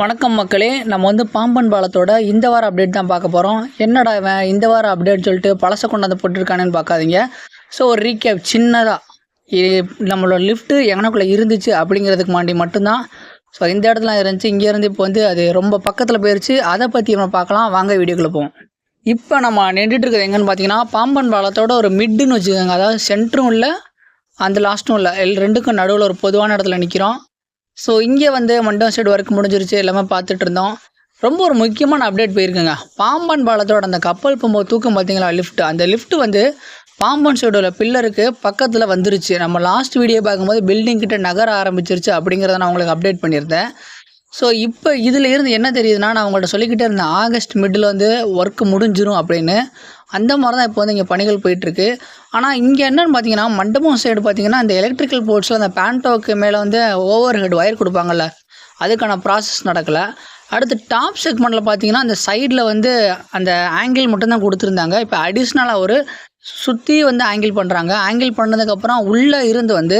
வணக்கம் மக்களே நம்ம வந்து பாம்பன் பாலத்தோட இந்த வார அப்டேட் தான் பார்க்க போகிறோம் என்னடா இவன் இந்த வார அப்டேட் சொல்லிட்டு பழச கொண்டாந்து போட்டிருக்கானேன்னு பார்க்காதீங்க. ஸோ ஒரு ரீகேப் சின்னதாக நம்மளோட லிஃப்ட்டு எங்கனக்குள்ளே இருந்துச்சு அப்படிங்கிறதுக்கு மாண்டி மட்டும்தான். ஸோ இந்த இடத்துல இருந்துச்சு. இங்கே இருந்து இப்போ வந்து அது ரொம்ப பக்கத்தில் போயிடுச்சு அதை பற்றி நம்ம பார்க்கலாம். வாங்க வீடியோக்குள்ளே போவோம். இப்போ நம்ம நின்றுட்டு இருக்கிறது எங்கன்னு பார்த்தீங்கன்னா பாம்பன் பாலத்தோட ஒரு மிட்டுன்னு வச்சுக்கோங்க. அதாவது சென்டரும் இல்லை அந்த லாஸ்ட்டும் இல்லை எல் ரெண்டுக்கும் நடுவில் ஒரு பொதுவான இடத்துல நிற்கிறோம் ஸோ இங்கே வந்து மண்டபம் சைடு ஒர்க் முடிஞ்சிருச்சு எல்லாமே பார்த்துட்டு இருந்தோம். ரொம்ப ஒரு முக்கியமான அப்டேட் போயிருக்குங்க. பாம்பன் பாலத்தோட அந்த கப்பல் போகும்போது தூக்கம் பார்த்தீங்களா லிஃப்ட் அந்த லிஃப்ட் வந்து பாம்பன் சைடோட பில்லருக்கு பக்கத்தில் வந்துருச்சு. நம்ம லாஸ்ட் வீடியோ பார்க்கும்போது பில்டிங் கிட்ட நகர ஆரம்பிச்சிருச்சு அப்படிங்கிறத நான் உங்களுக்கு அப்டேட் பண்ணியிருந்தேன். ஸோ இப்போ இதில் இருந்து என்ன தெரியுதுன்னா நான் உங்கள்கிட்ட சொல்லிக்கிட்டே இருந்தேன் ஆகஸ்ட் மிடில் வந்து ஒர்க் முடிஞ்சிரும் அப்படின்னு. அந்த மாதிரி தான் இப்போ வந்து இங்கே பணிகள் போயிட்டுருக்கு. ஆனால் இங்கே என்னென்னு பார்த்தீங்கன்னா மண்டபம் சைடு பார்த்தீங்கன்னா அந்த எலக்ட்ரிக்கல் போர்ட்ஸில் அந்த பேண்டோக்கு மேலே வந்து ஓவர் ஹெட் ஒயர் கொடுப்பாங்கல்ல அதுக்கான ப்ராசஸ் நடக்கலை. அடுத்து டாப் செக்மெண்ட்டில் பார்த்தீங்கன்னா அந்த சைடில் வந்து அந்த ஆங்கிள் மட்டும்தான் கொடுத்துருந்தாங்க. இப்போ அடிஷ்னலாக ஒரு சுற்றி வந்து ஆங்கிள் பண்ணுறாங்க ஆங்கிள் பண்ணதுக்கப்புறம் உள்ளே இருந்து வந்து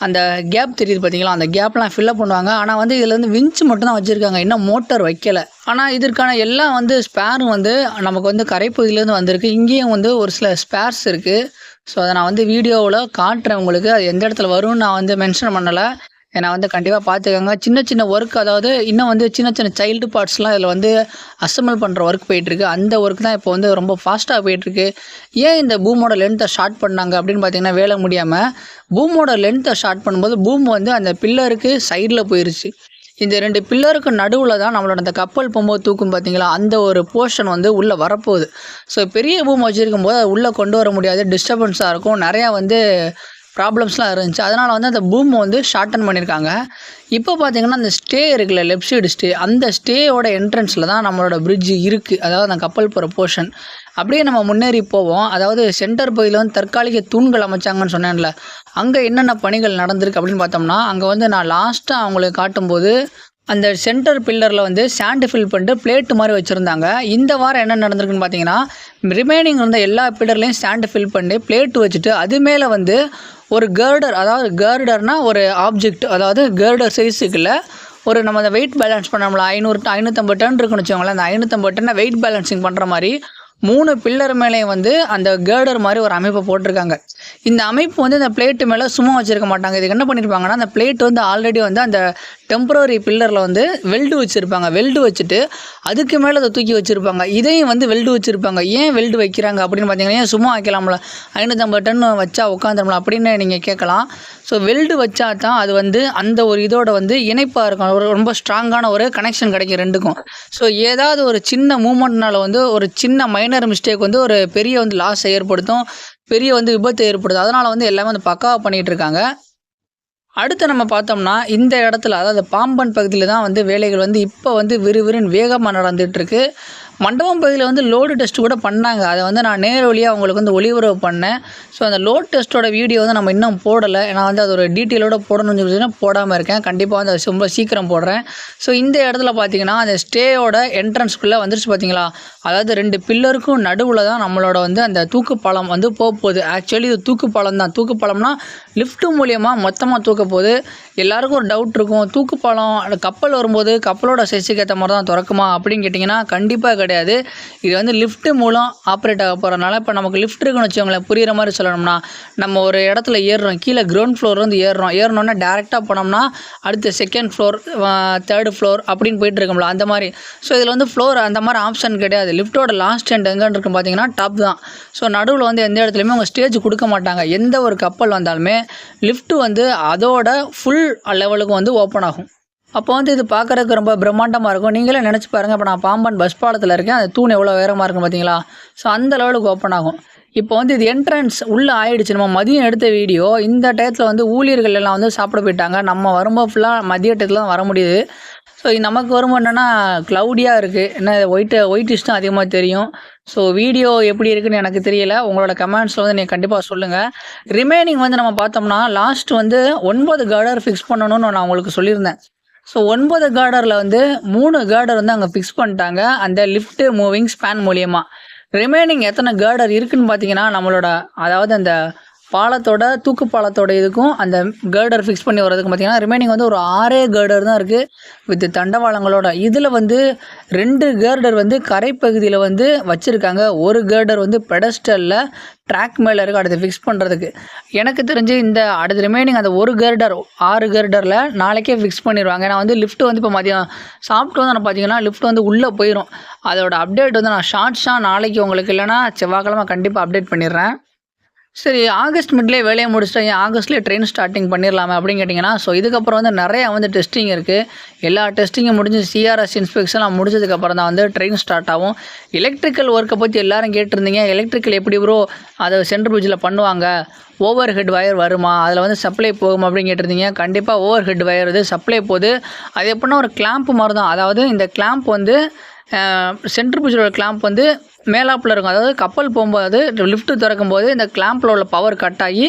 அந்த கேப் தெரியுது பார்த்தீங்களா அந்த கேப்லாம் ஃபில்லப் பண்ணுவாங்க. ஆனால் வந்து இதில் வந்து விஞ்ச் மட்டும் தான் வச்சுருக்காங்க. இன்னும் மோட்டர் வைக்கல. ஆனால் இதற்கான எல்லாம் வந்து ஸ்பேரும் வந்து நமக்கு வந்து கரைப்பகுதியிலேருந்து வந்திருக்கு. இங்கேயும் வந்து ஒரு சில ஸ்பேர்ஸ் இருக்குது ஸோ அதை நான் வந்து வீடியோவில் காட்டுறேன் உங்களுக்கு. அது எந்த இடத்துல வரும்னு நான் வந்து மென்ஷன் பண்ணலை. ஏன்னா வந்து கண்டிப்பாக பார்த்துக்கோங்க சின்ன சின்ன ஒர்க் அதாவது இன்னும் வந்து சின்ன சின்ன சைல்டு பார்ட்ஸ்லாம் இதில் வந்து அசம்பிள் பண்ணுற ஒர்க் போயிட்டுருக்கு. அந்த ஒர்க் தான் இப்போ வந்து ரொம்ப ஃபாஸ்ட்டாக போயிட்டுருக்கு. ஏன் இந்த பூமோட லென்த்தை ஷார்ட் பண்ணாங்க அப்படின்னு பார்த்தீங்கன்னா வேலை முடியாமல் பூமோட லென்த்தை ஷார்ட் பண்ணும்போது பூம் வந்து அந்த பில்லருக்கு சைடில் போயிருச்சு. இந்த ரெண்டு பில்லருக்கு நடுவில் தான் நம்மளோட அந்த கப்பல் போகும்போது தூக்கும் பார்த்தீங்களா அந்த ஒரு போர்ஷன் வந்து உள்ளே வரப்போகுது. ஸோ பெரிய பூம் வச்சுருக்கும் போது அதை உள்ளே கொண்டு வர முடியாது. டிஸ்டர்பன்ஸாக இருக்கும். நிறையா வந்து ப்ராப்ளம்ஸ்லாம் இருந்துச்சு. அதனால் வந்து அந்த பூம் வந்து ஷார்டன் பண்ணியிருக்காங்க இப்போ பார்த்திங்கன்னா அந்த ஸ்டே இருக்குல்ல லெஃப்ட் சைடு ஸ்டே அந்த ஸ்டேயோட என்ட்ரன்ஸில் தான் நம்மளோட பிரிட்ஜ் இருக்குது அதாவது அந்த கப்பல் போகிற போர்ஷன் அப்படியே நம்ம முன்னேறி போவோம். அதாவது சென்டர் பகுதியில் வந்து தற்காலிக தூண்கள் அமைச்சாங்கன்னு சொன்னேன்ல. அங்கே என்னென்ன பணிகள் நடந்திருக்கு அப்படின்னு பார்த்தோம்னா அங்கே வந்து நான் லாஸ்ட்டாக அவங்களுக்கு காட்டும்போது அந்த சென்டர் பில்லரில் வந்து சாண்டு ஃபில் பண்ணிட்டு பிளேட்டு மாதிரி வச்சுருந்தாங்க. இந்த வாரம் என்ன நடந்திருக்குன்னு பார்த்தீங்கன்னா ரிமைனிங் இருந்த எல்லா பில்லர்லேயும் சாண்டு ஃபில் பண்ணி பிளேட்டு வச்சுட்டு அது மேலே வந்து ஒரு கேர்டர் அதாவது கேர்டர்னால் ஒரு ஆப்ஜெக்ட் அதாவது கேர்டர் சைஸுக்குள்ள ஒரு நம்ம அந்த வெயிட் பேலன்ஸ் பண்ணோம்ல ஐநூறு ஐநூற்றம்பது டன் இருக்குன்னு வச்சுக்கோங்களேன் அந்த ஐநூற்றம்பது டன்னை வெயிட் பேலன்சிங் பண்ணுற மாதிரி மூணு பில்லர் மேலேயும் வந்து அந்த கேர்டர் மாதிரி ஒரு அமைப்பை போட்டிருக்காங்க. இந்த அமைப்பு வந்து இந்த பிளேட்டு மேலே சும்மா வச்சுருக்க மாட்டாங்க. இதுக்கு என்ன பண்ணியிருப்பாங்கன்னா அந்த பிளேட் வந்து ஆல்ரெடி வந்து அந்த டெம்பரரி பில்லரில் வந்து வெல்டு வச்சுருப்பாங்க. வெல்டு வச்சுட்டு அதுக்கு மேலே அதை தூக்கி வச்சுருப்பாங்க. இதையும் வந்து வெல்டு வச்சுருப்பாங்க. ஏன் வெல்டு வைக்கிறாங்க அப்படின்னு பார்த்தீங்கன்னா ஏன் சும்மா வைக்கலாம்ல? ஐநூற்றம்பது டன் வச்சா உட்காந்துரும்ல அப்படின்னு நீங்கள் கேட்கலாம். ஸோ வெல்டு வச்சா தான் அது வந்து அந்த ஒரு இதோட வந்து இணைப்பாக இருக்கும். ஒரு ரொம்ப ஸ்ட்ராங்கான ஒரு கனெக்ஷன் கிடைக்கும் ரெண்டுக்கும். ஸோ ஏதாவது ஒரு சின்ன மூமெண்ட்னால வந்து ஒரு சின்ன மைனர் மிஸ்டேக் வந்து ஒரு பெரிய வந்து லாஸ் ஏற்படுத்தும். பெரிய வந்து விபத்து ஏற்படுத்தும். அதனால் வந்து எல்லாமே வந்து பக்காவாக பண்ணிகிட்டு இருக்காங்க. அடுத்து நம்ம பார்த்தோம்னா இந்த இடத்துல அதாவது பாம்பன் பகுதியில் தான் வந்து வேலைகள் வந்து இப்போ வந்து விறுவிறுன்னு வேகமாக நடந்துகிட்ருக்கு மண்டபம் பகுதியில் வந்து லோடு டெஸ்ட் கூட பண்ணாங்க. அதை வந்து நான் நேரடியாக வழியாக அவங்களுக்கு வந்து ஒளிபரப்பு பண்ணேன். ஸோ அந்த லோட் டெஸ்ட்டோட வீடியோ வந்து நம்ம இன்னும் போடலை. ஏன்னா வந்து அது ஒரு டீட்டெயிலோட போடணும்னு சொல்லி போடாமல் இருக்கேன். கண்டிப்பாக வந்து அது ரொம்ப சீக்கிரம் போடுறேன். ஸோ இந்த இடத்துல பார்த்தீங்கன்னா அந்த ஸ்டேயோட என்ட்ரன்ஸ்குள்ளே வந்துருச்சு பார்த்தீங்களா அதாவது ரெண்டு பில்லருக்கும் நடுவில் தான் நம்மளோட வந்து அந்த தூக்குப்பாலம் வந்து போக போகுது. ஆக்சுவலி இது தூக்குப்பாலம் தான். தூக்குப்பாலம்னா லிஃப்ட்டு மூலியமாக மொத்தமாக தூக்க போகுது. எல்லாருக்கும் ஒரு டவுட் இருக்கும். தூக்குப்பாலம் அந்த கப்பல் வரும்போது கப்பலோட சைஸுக்கு ஏற்ற மாதிரி தான் திறக்குமா அப்படின்னு கேட்டிங்கன்னா கண்டிப்பாக கிடையாது. இது வந்து லிஃப்ட்டு மூலம் ஆப்ரேட் ஆக போகிறனால இப்போ நமக்கு லிஃப்ட் இருக்குன்னு வச்சுக்கோங்களேன் புரிகிற மாதிரி சொல்லணும்னா நம்ம ஒரு இடத்துல ஏறுறோம். கீழே கிரவுண்ட் ஃப்ளோர் வந்து ஏறுறோம். ஏறினோன்னா டேரெக்டாக போனோம்னா அடுத்த செகண்ட் ஃப்ளோர் தேர்டு ஃப்ளோர் அப்படின்னு போயிட்டு இருக்கோம்ல அந்த மாதிரி. ஸோ இதில் வந்து ஃப்ளோர் அந்த மாதிரி ஆப்ஷன் கிடையாது. லிஃப்ட்டோட லாஸ்ட் எண்ட் எங்கன்னு இருக்கும் பார்த்தீங்கன்னா டாப் தான். ஸோ நடுவில் வந்து எந்த இடத்துலையுமே அவங்க ஸ்டேஜ் கொடுக்க மாட்டாங்க. எந்த ஒரு கப்பல் வந்தாலுமே லிஃப்ட்டு வந்து அதோட ஃபுல் லெவலுக்கு வந்து ஓப்பன் ஆகும். அப்போ வந்து இது பார்க்குறதுக்கு ரொம்ப பிரம்மாண்டமாக இருக்கும். நீங்களே நினச்சி பாருங்கள் இப்போ நான் பாம்பன் பஸ் பாலத்தில் இருக்கேன். அந்த தூண் எவ்வளோ உயரமாக இருக்கும் பார்த்தீங்களா ஸோ அந்த லெவலுக்கு ஓப்பன் ஆகும். இப்போ வந்து இது என்ட்ரன்ஸ் உள்ளே ஆயிடுச்சு. நம்ம மதியம் எடுத்த வீடியோ இந்த டயத்தில் வந்து ஊழியர்கள் எல்லாம் வந்து சாப்பிட போயிட்டாங்க. நம்ம வரும்போது ஃபுல்லாக மதிய டயத்தில் தான் வர முடியுது. ஸோ நமக்கு வரும்போது என்னென்னா க்ளவுடியாக இருக்குது என்ன ஒயிட்டு ஒயிட்டிஷ் தான் அதிகமாக தெரியும். ஸோ வீடியோ எப்படி இருக்குன்னு எனக்கு தெரியல. உங்களோட கமெண்ட்ஸில் வந்து நீங்கள் கண்டிப்பாக சொல்லுங்கள் ரிமைனிங் வந்து நம்ம பார்த்தோம்னா லாஸ்ட் வந்து ஒன்பது கார்டர் ஃபிக்ஸ் பண்ணணும்னு நான் உங்களுக்கு சொல்லியிருந்தேன். ஸோ ஒன்பது கார்டரில் வந்து மூணு கார்டர் வந்து அங்கே ஃபிக்ஸ் பண்ணிட்டாங்க. அந்த லிஃப்ட் மூவிங் ஸ்பேன் மூலியமாக ரிமைனிங் எத்தனை கார்டர் இருக்குன்னு பார்த்தீங்கன்னா நம்மளோட அதாவது அந்த பாலத்தோட தூக்கு பாலத்தோட இதுக்கும் அந்த கேர்டர் ஃபிக்ஸ் பண்ணி வர்றதுக்கு பார்த்தீங்கன்னா ரிமைனிங் வந்து ஒரு ஆறே கேர்டர் தான் இருக்குது வித் தண்டவாளங்களோட இதில் வந்து ரெண்டு கேர்டர் வந்து கரைப்பகுதியில் வந்து வச்சுருக்காங்க. ஒரு கேர்டர் வந்து பெடஸ்டலில் ட்ராக் மேலே இருக்குது அடுத்து ஃபிக்ஸ் பண்ணுறதுக்கு எனக்கு தெரிஞ்சு இந்த அடுத்த ரிமைனிங் அந்த ஒரு கேர்டர் ஆறு கேர்டரில் நாளைக்கே ஃபிக்ஸ் பண்ணிடுவாங்க நான் வந்து லிஃப்ட் வந்து இப்போ மதியம் சாப்பிட்டு வந்து நான் பார்த்தீங்கன்னா லிஃப்ட் வந்து உள்ளே போயிடும் அதோட அப்டேட் வந்து நான் ஷார்ட்ஸாக நாளைக்கு உங்களுக்கு இல்லைனா செவ்வாய்க்கிழமை கண்டிப்பாக அப்டேட் பண்ணிடுறேன். சரி ஆகஸ்ட் மிட்லேயே வேலையை முடிச்சுட்டு ஆகஸ்ட்லேயே ட்ரெயின் ஸ்டார்டிங் பண்ணிடலாமே அப்படின்னு கேட்டிங்கன்னா ஸோ இதுக்கப்புறம் வந்து நிறையா வந்து டெஸ்டிங் இருக்குது எல்லா டெஸ்டிங்கும் முடிஞ்சு சிஆர்எஸ் இன்ஸ்பெக்ஷன்லாம் முடிஞ்சதுக்கப்புறம் தான் வந்து ட்ரெயின் ஸ்டார்ட் ஆகும். எலக்ட்ரிக்கல் ஒர்க்கை பற்றி எல்லாரும் கேட்டிருந்தீங்க. எலக்ட்ரிக்கல் எப்படி ப்ரோ அதை சென்ட்ரல் பிரிட்ஜில் பண்ணுவாங்க. ஓவர் ஹெட் வயர் வருமா? அதில் வந்து சப்ளை போகும் அப்படின்னு கேட்டிருந்தீங்க. கண்டிப்பாக ஓவர் ஹெட் வயர் இது சப்ளை போகுது. அது எப்படின்னா ஒரு கிளாம்ப் மாதிரி தான். அதாவது இந்த கிளாம்ப் வந்து சென்ட்ரு பிரிட்ஜோட கிளாம்ப் வந்து மேலாப்பில் இருக்கும். அதாவது கப்பல் போகும்போது லிஃப்ட்டு திறக்கும் போது இந்த கிளாம்பில் உள்ள பவர் கட் ஆகி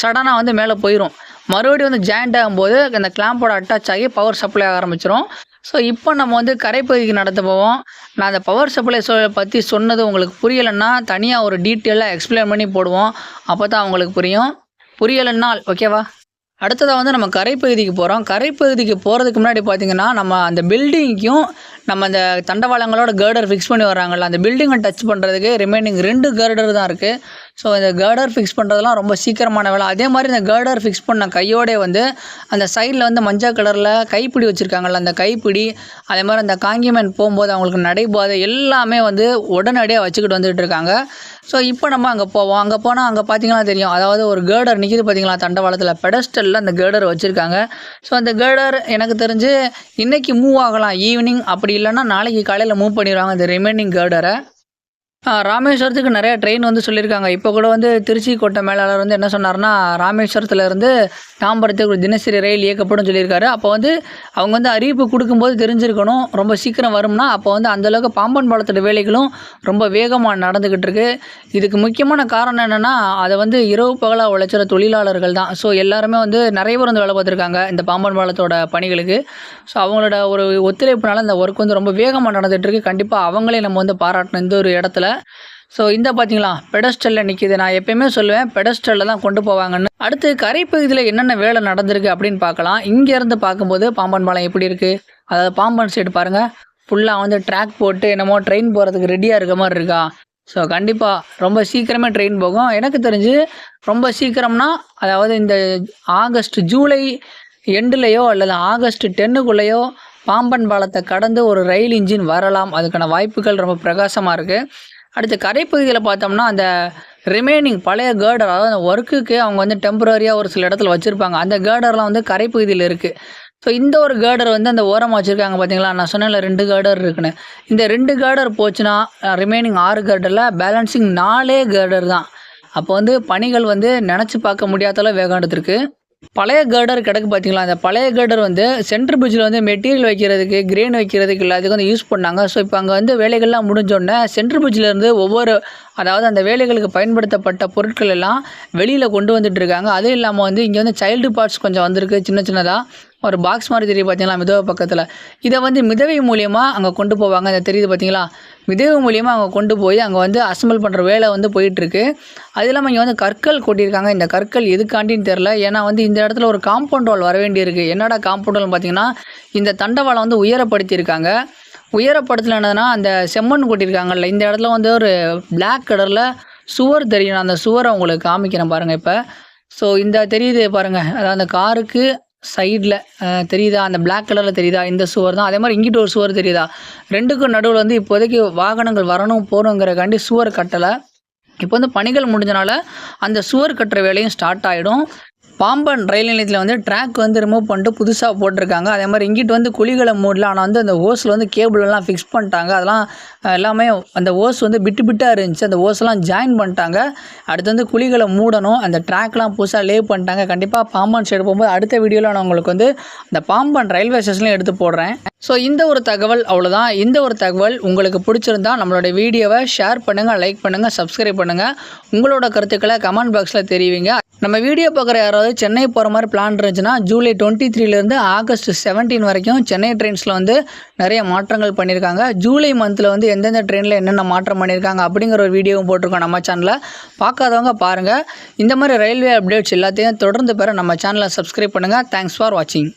சடனாக வந்து மேலே போயிடும் மறுபடியும் வந்து ஜாயிண்ட் ஆகும்போது அந்த கிளாம்போட அட்டாச் ஆகி பவர் சப்ளை ஆக ஆரம்பிச்சிடும் ஸோ இப்போ நம்ம வந்து கரைப்பகுதிக்கு நடத்த போவோம். நான் அந்த பவர் சப்ளை சூழலை பற்றி சொன்னது உங்களுக்கு புரியலைன்னா தனியாக ஒரு டீட்டெயிலாக எக்ஸ்பிளைன் பண்ணி போடுவோம். அப்போ தான் அவங்களுக்கு புரியும். புரியலைன்னால் ஓகேவா அடுத்ததாக வந்து நம்ம கரைப்பகுதிக்கு போகிறோம் கரைப்பகுதிக்கு போகிறதுக்கு முன்னாடி பார்த்திங்கன்னா நம்ம அந்த பில்டிங்க்கும் நம்ம அந்த தண்டவாளங்களோட கேர்டர் ஃபிக்ஸ் பண்ணி வர்றாங்கல்ல அந்த பில்டிங்கை டச் பண்ணுறதுக்கு ரிமைனிங் ரெண்டு கேர்டர் தான் இருக்குது ஸோ இந்த கேர்டர் ஃபிக்ஸ் பண்ணுறதுலாம் ரொம்ப சீக்கிரமான வேலை. அதே மாதிரி இந்த கேர்டர் ஃபிக்ஸ் பண்ண கையோடே வந்து அந்த சைடில் வந்து மஞ்சள் கலரில் கைப்பிடி வச்சுருக்காங்கல்ல அந்த கைப்பிடி அதே மாதிரி அந்த காங்கிமேன் போகும்போது அவங்களுக்கு நடைபாதை எல்லாமே வந்து உடனடியாக வச்சுக்கிட்டு வந்துகிட்டு இருக்காங்க. ஸோ இப்போ நம்ம அங்கே போவோம். அங்கே போனால் அங்கே பார்த்தீங்கன்னா தெரியும். அதாவது ஒரு கேர்டர் நிற்கிது பார்த்தீங்களா தண்டவாளத்தில். பெடஸ்டலில் அந்த கேர்டர் வச்சுருக்காங்க. ஸோ அந்த கேர்டர் எனக்கு தெரிஞ்சு இன்றைக்கி மூவ் ஆகலாம். ஈவினிங் அப்படி இல்லைன்னா நாளைக்கு காலையில் மூவ் பண்ணிடுவாங்க இந்த ரிமைனிங் கேர்டரை ராமேஸ்வரத்துக்கு நிறைய ட்ரெயின் வந்து சொல்லியிருக்காங்க. இப்போ கூட வந்து திருச்சி கோட்டை மேலாளர் வந்து என்ன சொன்னார்னா ராமேஸ்வரத்தில் இருந்து தாம்பரத்துக்கு ஒரு தினசரி ரயில் இயக்கப்படும் சொல்லியிருக்காரு. அப்போ வந்து அவங்க வந்து அறிவிப்பு கொடுக்கும்போது தெரிஞ்சிருக்கணும். ரொம்ப சீக்கிரம் வரும்னா அப்போ வந்து அந்தளவுக்கு பாம்பன் பாலத்தோட வேலைகளும் ரொம்ப வேகமாக நடந்துக்கிட்டு இருக்கு. இதுக்கு முக்கியமான காரணம் என்னென்னா அதை வந்து இரவு பகலாக உழைச்சிற தொழிலாளர்கள் தான். ஸோ எல்லாருமே வந்து நிறைய பேர் வந்து வேலை பார்த்துருக்காங்க இந்த பாம்பன் பாலத்தோட பணிகளுக்கு. ஸோ அவங்களோட ஒரு ஒத்துழைப்புனால இந்த ஒர்க் வந்து ரொம்ப வேகமாக நடந்துகிட்ருக்கு கண்டிப்பாக அவங்களே நம்ம வந்து பாராட்டணும். இந்த ஒரு இடத்துல ஸோ இந்த பார்த்தீங்களா பெடஸ்டலில் நிற்கிது நான் எப்பயுமே சொல்லுவேன் பெடஸ்டலில் தான் கொண்டு போவாங்கன்னு. அடுத்து கரைப்பகுதியில் என்னென்ன வேலை நடந்திருக்கு அப்படின்னு பார்க்கலாம். இங்கேருந்து பார்க்கும்போது பாம்பன் பாலம் எப்படி இருக்குது அதாவது பாம்பன் சைடு பாருங்கள் ஃபுல்லாக வந்து ட்ராக் போட்டு என்னமோ ட்ரெயின் போகிறதுக்கு ரெடியாக இருக்க மாதிரி இருக்கா? ஸோ கண்டிப்பாக ரொம்ப சீக்கிரமே ட்ரெயின் போகும். எனக்கு தெரிஞ்சு ரொம்ப சீக்கிரம்னா அதாவது இந்த ஆகஸ்ட் ஜூலை எண்டுலேயோ அல்லது ஆகஸ்ட் டென்னுக்குள்ளேயோ பாம்பன் பாலத்தை கடந்து ஒரு ரயில் இன்ஜின் வரலாம். அதுக்கான வாய்ப்புகள் ரொம்ப பிரகாசமாக இருக்குது அடுத்து கரைப்பகுதியில் பார்த்தோம்னா அந்த ரிமைனிங் பழைய கேர்டர் அதாவது அந்த ஒர்க்குக்கு அவங்க வந்து டெம்பரரியாக ஒரு சில இடத்துல வச்சுருப்பாங்க. அந்த கேர்டர்லாம் வந்து கரைப்பகுதியில் இருக்குது ஸோ இந்த ஒரு கேர்டர் வந்து அந்த ஓரமாக வச்சுருக்காங்க பார்த்தீங்களா? நான் சொன்னேன்ல ரெண்டு கேர்டர் இருக்குன்னு. இந்த ரெண்டு கேர்டர் போச்சுன்னா ரிமைனிங் ஆறு கேர்டரில் பேலன்சிங் நாலே கேர்டர் தான். அப்போ வந்து பணிகள் வந்து நினச்சி பார்க்க முடியாதளவு வேகம் எடுத்திருக்கு. பழைய கேர்டர் கிடக்கு பார்த்தீங்களா அந்த பழைய கேர்டர் வந்து சென்ட்ரல் பிரிட்ஜில் வந்து மெட்டீரியல் வைக்கிறதுக்கு கிரெயின் வைக்கிறதுக்கு எல்லாத்துக்கும் வந்து யூஸ் பண்ணாங்க. ஸோ இப்போ அங்கே வந்து வேலைகள்லாம் முடிஞ்சோடனே சென்ட்ரல் பிரிட்ஜிலேருந்து ஒவ்வொரு அதாவது அந்த வேலைகளுக்கு பயன்படுத்தப்பட்ட பொருட்கள் எல்லாம் வெளியில் கொண்டு வந்துட்டு இருக்காங்க. அதுவும் இல்லாமல் வந்து இங்கே வந்து சைல்டு பார்ட்ஸ் கொஞ்சம் வந்திருக்கு சின்ன சின்னதாக ஒரு பாக்ஸ் மாதிரி தெரியுது பார்த்தீங்களா மிதவை பக்கத்தில். இதை வந்து மிதவை மூலியமாக அங்கே கொண்டு போவாங்க. அந்த தெரியுது பார்த்தீங்களா மிதவை மூலியமாக அங்கே கொண்டு போய் அங்கே வந்து அசம்பிள் பண்ணுற வேலை வந்து போயிட்டுருக்கு. அது இல்லாமல் இங்கே வந்து கற்கள் கொட்டியிருக்காங்க. இந்த கற்கள் எதுக்காண்டின்னு தெரில ஏன்னா வந்து இந்த இடத்துல ஒரு காம்பவுண்ட் வால் வர வேண்டியிருக்கு. என்னடா காம்பவுண்ட் வால் பார்த்தீங்கன்னா இந்த தண்டவாளம் வந்து உயரப்படுத்தியிருக்காங்க. உயரப்படத்தில் என்னதுன்னா அந்த செம்மண் கொட்டியிருக்காங்கல்ல. இந்த இடத்துல வந்து ஒரு பிளாக் கலரில் சுவர் தெரியும். அந்த சுவரை உங்களுக்கு காமிக்கிறேன் பாருங்கள் இப்போ. ஸோ இந்த தெரியுது பாருங்கள் அதாவது அந்த காருக்கு சைடில் தெரியுதா? அந்த பிளாக் கலரில் தெரியுதா? இந்த சுவர் தான். அதே மாதிரி இங்கிட்ட ஒரு சுவர் தெரியுதா? ரெண்டுக்கும் நடுவில் வந்து இப்போதைக்கு வாகனங்கள் வரணும் போகணுங்கிறக்காண்டி சுவர் கட்டலை. இப்போ வந்து பணிகள் முடிஞ்சனால அந்த சுவர் கட்டுற வேலையும் ஸ்டார்ட் ஆகிடும் பாம்பன் ரயில் நிலையத்தில் வந்து ட்ராக் வந்து ரிமூவ் பண்ணிட்டு புதுசாக போட்டிருக்காங்க. அதே மாதிரி இங்கிட்டு வந்து குழிகளை மூடல. ஆனால் வந்து அந்த ஓஸில் வந்து கேபிள் எல்லாம் ஃபிக்ஸ் பண்ணிட்டாங்க. அதெல்லாம் எல்லாமே அந்த ஓஸ் வந்து பிட்டு பிட்டாக இருந்துச்சு. அந்த ஓஸ்லாம் ஜாயின் பண்ணிட்டாங்க. அடுத்து வந்து குழிகளை மூடணும். அந்த ட்ராக்லாம் புதுசாக லே பண்ணிட்டாங்க. கண்டிப்பாக பாம்பன் சைடு போகும்போது அடுத்த வீடியோவில் நான் உங்களுக்கு வந்து அந்த பாம்பன் ரயில்வே ஸ்டேஷன்லையும் எடுத்து போடுறேன். ஸோ இந்த ஒரு தகவல் அவ்வளோதான் இந்த ஒரு தகவல் உங்களுக்கு பிடிச்சிருந்தா நம்மளோட வீடியோவை ஷேர் பண்ணுங்கள் லைக் பண்ணுங்கள் சப்ஸ்கிரைப் பண்ணுங்கள் உங்களோட கருத்துக்களை கமெண்ட் பாக்ஸில் தெரிவிங்க. நம்ம வீடியோ பார்க்குற யாராவது சென்னை போகிற மாதிரி பிளான் இருந்துச்சுன்னா ஜூலை டுவெண்ட்டி த்ரீலேருந்து ஆகஸ்ட் செவன்டீன் வரைக்கும் சென்னை ட்ரெயின்ஸில் வந்து நிறைய மாற்றங்கள் பண்ணியிருக்காங்க ஜூலை மந்தில் வந்து எந்தெந்த ட்ரெயினில் என்னென்ன மாற்றம் பண்ணியிருக்காங்க அப்படிங்கிற ஒரு வீடியோவும் போட்டிருக்கோம் நம்ம சேனலில் பார்க்காதவங்க பாருங்கள் இந்த மாதிரி ரயில்வே அப்டேட்ஸ் எல்லாத்தையும் தொடர்ந்து பெற நம்ம சேனலை சப்ஸ்கிரைப் பண்ணுங்கள் தேங்க்ஸ் ஃபார் வாட்சிங்